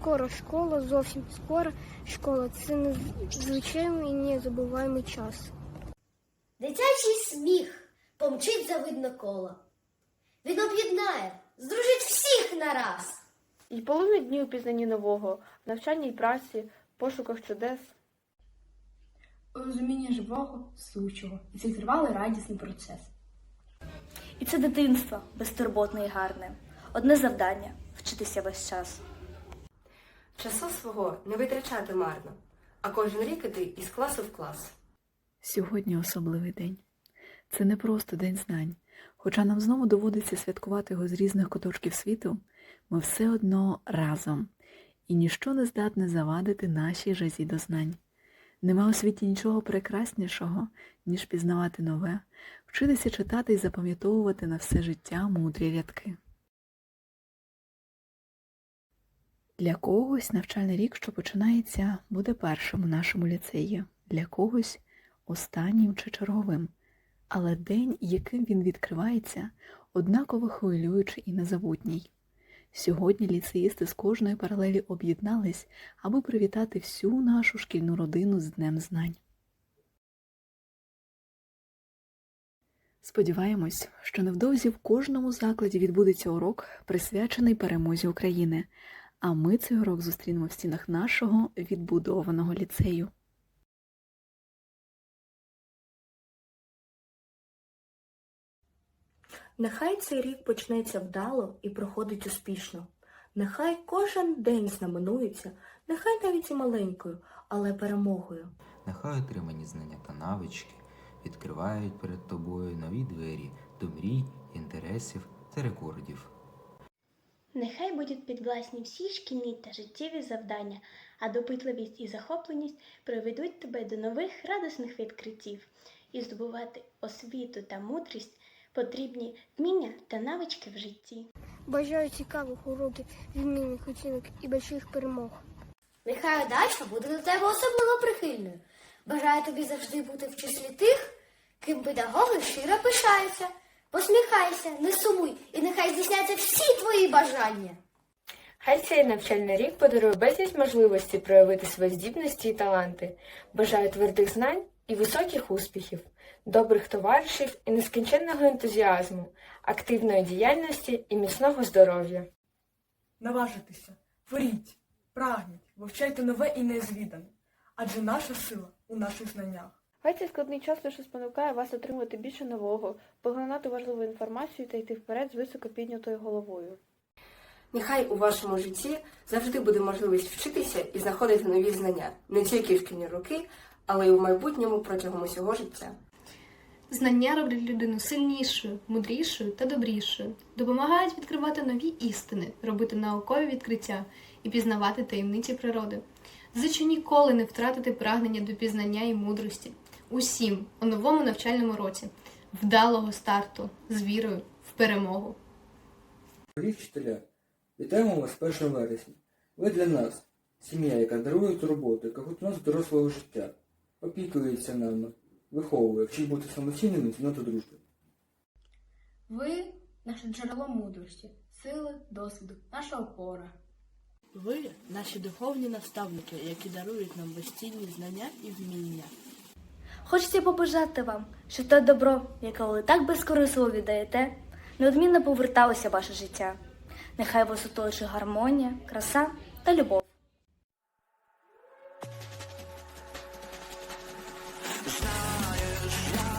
скоро школа, зовсім скоро школа. Це незвичайний і незабуваємий час. Дитячий сміх помчить за видно коло. Він об'єднає, здружить всіх нараз. І половина днів у пізнанні нового, в навчанні й праці, пошуках чудес. розуміння живого, сущого і цей тривалий радісний процес. І це дитинство безтурботне і гарне. Одне завдання вчитися весь час. Часу свого не витрачати марно, а кожен рік іти із класу в клас. Сьогодні особливий день. Це не просто день знань. Хоча нам знову доводиться святкувати його з різних куточків світу, ми все одно разом, і ніщо не здатне завадити нашій жазі до знань. Нема у світі нічого прекраснішого, ніж пізнавати нове, вчитися читати і запам'ятовувати на все життя мудрі рядки. Для когось навчальний рік, що починається, буде першим у нашому ліцеї, для когось останнім чи черговим. Але день, яким він відкривається, однаково хвилюючий і незабутній. Сьогодні ліцеїсти з кожної паралелі об'єднались, аби привітати всю нашу шкільну родину з Днем Знань. Сподіваємось, що невдовзі в кожному закладі відбудеться урок, присвячений перемозі України, а ми цей урок зустрінемо в стінах нашого відбудованого ліцею. Нехай цей рік почнеться вдало і проходить успішно. Нехай кожен день знаменується, нехай навіть і маленькою, але перемогою. Нехай отримані знання та навички відкривають перед тобою нові двері до мрій, інтересів та рекордів. Нехай будуть підвласні всі шкільні та життєві завдання, а допитливість і захопленість приведуть тебе до нових радісних відкриттів і здобувати освіту та мудрість потрібні вміння та навички в житті. Бажаю цікавих уроків, відмінних оцінок і больших перемог. Нехай удача буде до тебе особливо прихильною. Бажаю тобі завжди бути в числі тих, ким педагоги щиро пишаються. Посміхайся, не сумуй, і нехай здійсняться всі твої бажання. Хай цей навчальний рік подарує безліч можливостей проявити свої здібності і таланти. Бажаю твердих знань і високих успіхів, добрих товаришів і нескінченного ентузіазму, активної діяльності і міцного здоров'я. Наважитися, творіть, прагніть, вивчайте нове і незвідане, адже наша сила у наших знаннях. Хай цей складний час лише спонукає вас отримувати більше нового, поглинати важливу інформацію та йти вперед з високо піднятою головою. Нехай у вашому житті завжди буде можливість вчитися і знаходити нові знання не тільки в шкільні роки, але й у майбутньому протягом усього життя. Знання роблять людину сильнішою, мудрішою та добрішою, допомагають відкривати нові істини, робити наукові відкриття і пізнавати таємниці природи. Зичу ніколи не втратити прагнення до пізнання і мудрості. Усім у новому навчальному році, вдалого старту з вірою в перемогу. Дорогі вчителя, вітаємо вас 1 вересня. Ви для нас, сім'я, яка дарує турботу, яка готує нас дорослого життя, опікується нами, виховує, вчить бути самостійними і цінувати дружбу. Ви наше джерело мудрості, сили, досвіду, наша опора. Ви наші духовні наставники, які дарують нам безцінні знання і вміння. Хочеться побажати вам, щоб те добро, яке ви так безкорисливо віддаєте, неодмінно поверталося в ваше життя. Нехай вас оточує гармонія, краса та любов. Знаєш, я